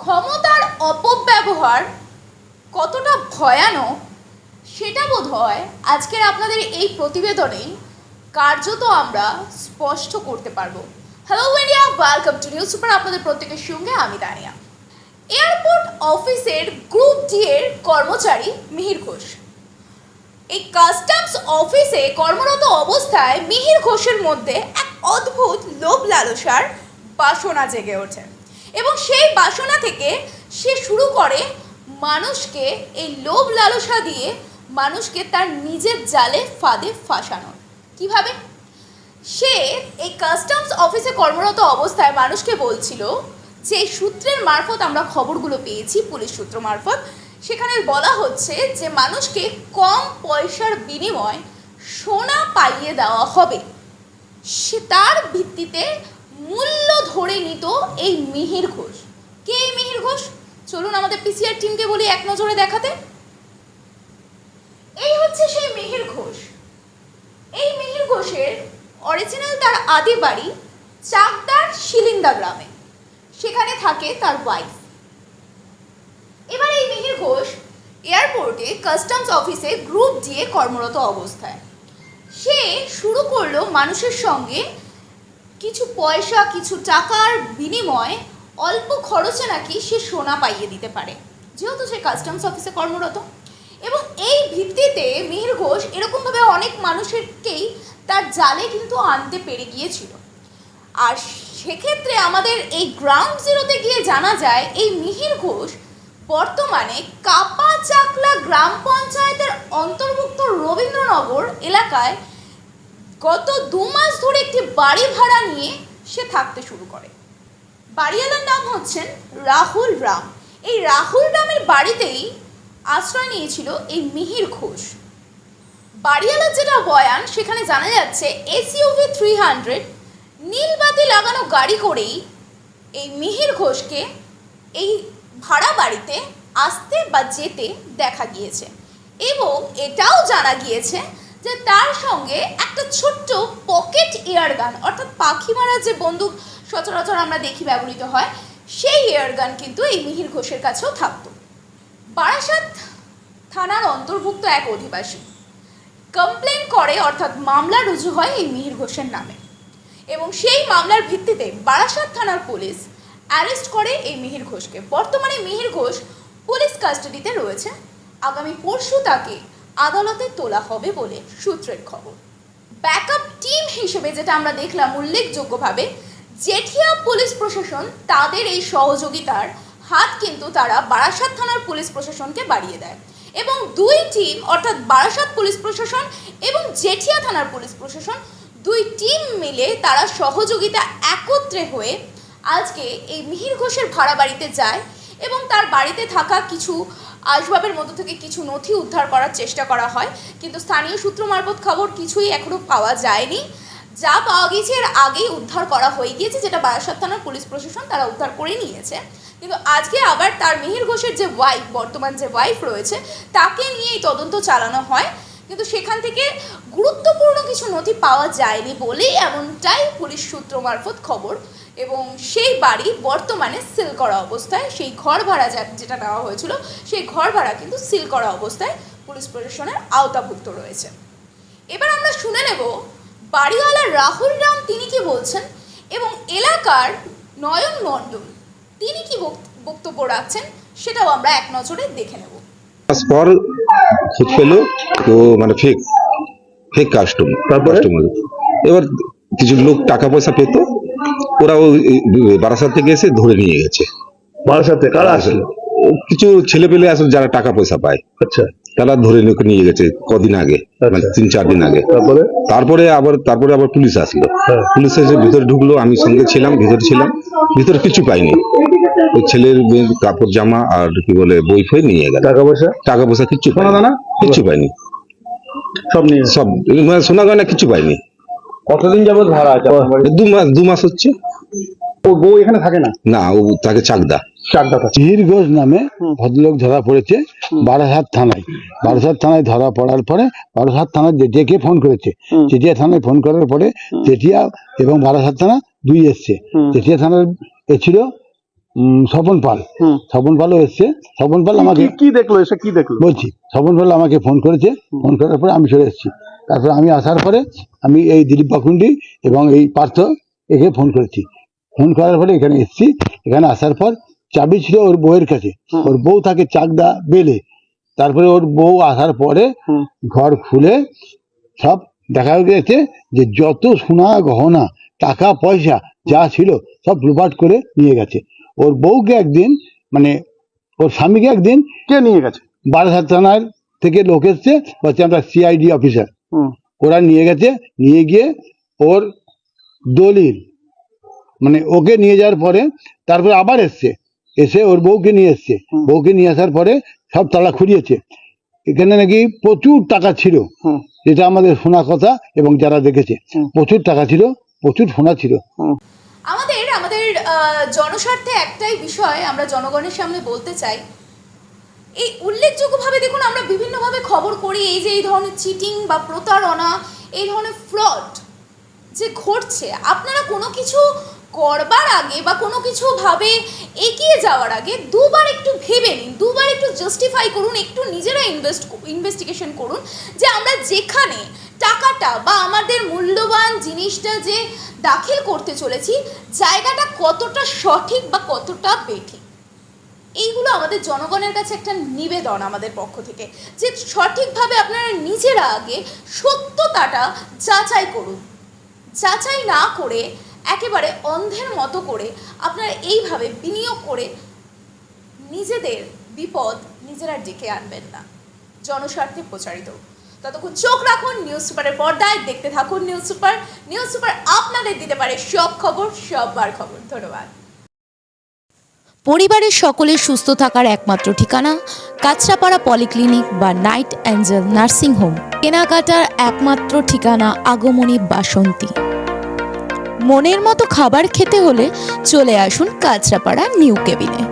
ক্ষমতার অপব্যবহার কতটা ভয়ানক, সেটা বোধ হয় আজকের আপনাদের এই প্রতিবেদনেই কার্যত আমরা স্পষ্ট করতে পারব। Hello India welcome to news super আপনাদের প্রত্যেকের সঙ্গে আমি দানিয়া। এয়ারপোর্ট অফিসের গ্রুপ ডি এর কর্মচারী মিহির ঘোষ। এই কাস্টমস অফিসে কর্মরত অবস্থায় মিহির ঘোষের মধ্যে এক অদ্ভুত লোভ লালসার বাসনা জেগে ওঠে। এবং সেই বাসনা থেকে সে শুরু করে মানুষকে এই লোভ লালসা দিয়ে মানুষকে তার নিজের জালে ফাঁদে ফাঁসানোর। কীভাবে? সে এই কাস্টমস অফিসে কর্মরত অবস্থায় মানুষকে বলছিল যে সূত্রের মারফত আমরা খবরগুলো পেয়েছি, পুলিশ সূত্র মারফত। সেখানে বলা হচ্ছে যে মানুষকে কম পয়সার বিনিময় সোনা পাইয়ে দেওয়া হবে। সে তার ভিত্তিতে মূল্য ধরে নিত এই মিহির ঘোষ। কে এই মিহির ঘোষ? চলুন আমাদের পিসিআর টিমকে বলি এক নজরে দেখাতে। এই হচ্ছে সেই মিহির ঘোষ। এই মিহির ঘোষের অরিজিনাল তার আদি বাড়ি চাকদার শিলিন্দা গ্রামে। সেখানে থাকে তার ওয়াইফ এবার এই মিহির ঘোষ এয়ারপোর্টে কাস্টমস অফিসে গ্রুপ দিয়ে কর্মরত অবস্থায়। সে শুরু করল মানুষের সঙ্গে কিছু পয়সা, কিছু টাকার বিনিময়ে অল্প খরচে নাকি সে সোনা পাইয়ে দিতে পারে। যেহেতু সে কাস্টমস অফিসে কর্মরত। এবং এই ভিত্তিতে মিহির ঘোষ এরকমভাবে অনেক মানুষেরকেই তার জালে কিন্তু আনতে পেরে গিয়েছিল। আর সেক্ষেত্রে আমাদের এই গ্রাউন্ড জিরোতে গিয়ে জানা যায়, এই মিহির ঘোষ বর্তমানে কাপা চাকলা গ্রাম পঞ্চায়েতের অন্তর্ভুক্ত রবীন্দ্রনগর এলাকায় গত দু মাস ধরে একটি বাড়ি ভাড়া নিয়ে সে থাকতে শুরু করে। বাড়িওয়ালার নাম হচ্ছেন রাহুল রাম। এই রাহুল রামের বাড়িতেই আশ্রয় নিয়েছিল এই মিহির ঘোষ। বাড়িওয়ালার যেটা বয়ান, সেখানে জানা যাচ্ছে এসইউভি থ্রি হান্ড্রেড নীলবাতি লাগানো গাড়ি করেই এই মিহির ঘোষকে এই ভাড়া বাড়িতে আসতে বা যেতে দেখা গিয়েছে। এবং এটাও জানা গিয়েছে যে তার সঙ্গে একটা ছোট্ট পকেট এয়ার গান অর্থাৎ পাখি মারার যে বন্দুক সচরাচর আমরা দেখি ব্যবহৃত হয়, সেই এয়ার গান কিন্তু এই মিহির ঘোষের কাছেও থাকতো। বারাসাত থানার অন্তর্ভুক্ত এক অধিবাসী কমপ্লেন করে, অর্থাৎ মামলা রুজু হয় এই মিহির ঘোষের নামে। এবং সেই মামলার ভিত্তিতে বারাসাত থানার পুলিশ অ্যারেস্ট করে এই মিহির ঘোষকে। বর্তমানে মিহির ঘোষ পুলিশ কাস্টাডিতে রয়েছে। আগামী পরশু তাকে আদালতে তোলা হবে বলে সূত্রের খবর। ব্যাকআপ টিম হিসেবে যেটা আমরা দেখলাম উল্লেখযোগ্যভাবে, জেঠিয়া পুলিশ প্রশাসন তাদের এই সহযোগিতার হাত কিন্তু তারা বারাসাত থানার পুলিশ প্রশাসনকে বাড়িয়ে দেয় এবং দুই টিম, অর্থাৎ বারাসাত পুলিশ প্রশাসন এবং জেঠিয়া থানার পুলিশ প্রশাসন, দুই টিম মিলে তারা সহযোগিতা একত্রে হয়ে আজকে এই মিহির ঘোষের ভাড়া বাড়িতে যায় এবং তার বাড়িতে থাকা কিছু আসবাবের মধ্য থেকে কিছু নথি উদ্ধার করার চেষ্টা করা হয়, কিন্তু স্থানীয় সূত্র মারফত খবর কিছুই এখনও পাওয়া যায়নি। যা পাওয়া গিয়েছে এর আগেই উদ্ধার করা হয়ে গিয়েছে, যেটা বারাসাত থানার পুলিশ প্রশাসন তারা উদ্ধার করে নিয়েছে। কিন্তু আজকে আবার তার মিহির ঘোষের যে ওয়াইফ বর্তমান যে ওয়াইফ রয়েছে, তাকে নিয়ে এই তদন্ত চালানো হয়। কিন্তু সেখান থেকে গুরুত্বপূর্ণ কিছু নথি পাওয়া যায়নি বলেই এমনটাই পুলিশ সূত্র মারফত খবর। এবং সেই বাড়ি বর্তমানে সিল করা অবস্থায়, সেই ঘর ভাড়া যেটা নেওয়া হয়েছিল, সেই ঘর ভাড়া কিন্তু সিল করা অবস্থায় পুলিশ প্রশাসনের আওতাভুক্ত রয়েছে। এবার আমরা শুনে নেব, বাড়িওয়ালা রাহুল রাম তিনি কি বলছেন এবং এলাকার নয়ন মণ্ডল তিনি কি বক- বক্তব্য রাখছেন, সেটাও আমরা এক নজরে দেখে নেব। খুঁজ পেল তো মানে ফেক ফেক কাস্টমার তারপরে? কাস্টমার এবার কিছু লোক টাকা পয়সা পেতো ওরা ওই বারাসাত থেকে এসে ধরে নিয়ে গেছে। বারাসাতে কারা আসলো? কিছু ছেলে পেলে আসলে যারা টাকা পয়সা পায় আচ্ছা। তারা ধরে নিয়ে- নিয়ে গেছে কদিন আগে মানে আচ্ছা। তিন চার দিন আগে। তারপরে? তারপরে আবার তারপরে আবার পুলিশ আসলো। হ্যাঁ। পুলিশ এসে ভিতরে ঢুকলো আমি সঙ্গে ছিলাম ভিতরে ছিলাম ভিতরে কিছু পাইনি। ওই ছেলের মেয়ের কাপড় জামা আর কি বলে বই ফই নিয়ে গেল। টাকা পয়সা? টাকা পয়সা কিচ্ছু সোনা দানা? কিচ্ছু পাইনি সব নিয়ে সব মানে সোনা গয়না কিছু পাইনি কতদিন যাবত ভাড়া আছে দু মাস দু মাস হচ্ছে। ও বউ এখানে থাকে না? না ও তাকে চাকদা। ঘোষ নামে ভদ্রলোক ধরা পড়েছে বারাসাত থানায়। বারাসাত থানায় ধরা পড়ার পরে বারাসাত থানায় জেঠিয়াকে ফোন করেছে। জেঠিয়া থানায় ফোন করার পরে জেঠিয়া এবং বারাসাত থানা দুই এসছে। জেঠিয়া থানার এ ছিল স্বপন পাল। স্বপন পালও এসছে। স্বপন পাল আমাকে কি- কি দেখল? এসে কি দেখল? বলছি স্বপন পাল আমাকে ফোন করেছে। ফোন করার পরে আমি চলে এসেছি। তারপর আমি আসার পরে আমি এই দিলীপ বাকুন্ডি এবং এই পার্থ একে ফোন করেছি। ফোন করার পরে এখানে এসেছি। এখানে আসার পর চাবি ছিল ওর বউয়ের কাছে। ওর বউ থাকে চাকদা বেলে। তারপরে ওর বউ আসার পরে ঘর খুলে সব দেখা গেছে যে যত সোনা গহনা টাকা পয়সা যা ছিল সব লুপাট করে নিয়ে গেছে। ওর বউকে একদিন মানে ওর স্বামীকে একদিন কে নিয়ে গেছে? বারাসাত থানার থেকে লোক এসছে বলছে আমরা সিআইডি অফিসার ওরা নিয়ে গেছে নিয়ে গিয়ে ওর দলিল মানে ওকে নিয়ে যাওয়ার পরে তারপরে আবার এসছে। এসে ওর বউকে নিয়ে এসছে। বউকে নিয়ে আসার পরে সব তালা খুঁড়িয়েছে এখানে নাকি প্রচুর টাকা ছিল যেটা আমাদের শোনা কথা এবং যারা দেখেছে। প্রচুর টাকা ছিল প্রচুর সোনা ছিল। জনস্বার্থে একটাই বিষয় আমরা জনগণের সামনে বলতে চাই। এই উল্লেখযোগ্যভাবে দেখুন, আমরা বিভিন্নভাবে খবর করি এই যে এই ধরনের চিটিং বা প্রতারণা, এই ধরনের ফ্রড যে ঘটছে। আপনারা কোনো কিছু করবার আগে বা কোনো কিছু ভাবে এগিয়ে যাওয়ার আগে দুবার একটু ভেবে নিন, দুবার একটু জাস্টিফাই করুন, একটু নিজেরা ইনভেস্ট ইনভেস্টিগেশন করুন যে আমরা যেখানে টাকাটা বা আমাদের মূল্যবান জিনিসটা যে দাখিল করতে চলেছি, জায়গাটা কতটা সঠিক বা কতটা বেঠিক। এইগুলো আমাদের জনগণের কাছে একটা নিবেদন আমাদের পক্ষ থেকে যে সঠিকভাবে আপনারা নিজেরা আগে সত্যতাটা যাচাই করুন। যাচাই না করে একেবারে অন্ধের মতো করে আপনারা এইভাবে বিনিয়োগ করে নিজেদের বিপদ নিজেরা ডেকে আনবেন না। জনস্বার্থে প্রচারিত। ততক্ষণ চোখ রাখুন নিউজ সুপারের পর্দায়, দেখতে থাকুন নিউজ সুপার নিউজ সুপার আপনাদের দিতে পারে সব খবর, সববার খবর। ধন্যবাদ। পরিবারের সকলের সুস্থ থাকার একমাত্র ঠিকানা কাঁচরাপাড়া পলিক্লিনিক বা নাইট অ্যাঞ্জেল নার্সিং হোম। কেনাকাটার একমাত্র ঠিকানা আগমনী বাসন্তী। মনের মতো খাবার খেতে হলে চলে আসুন কাঁচরাপাড়া নিউ কেবিনে।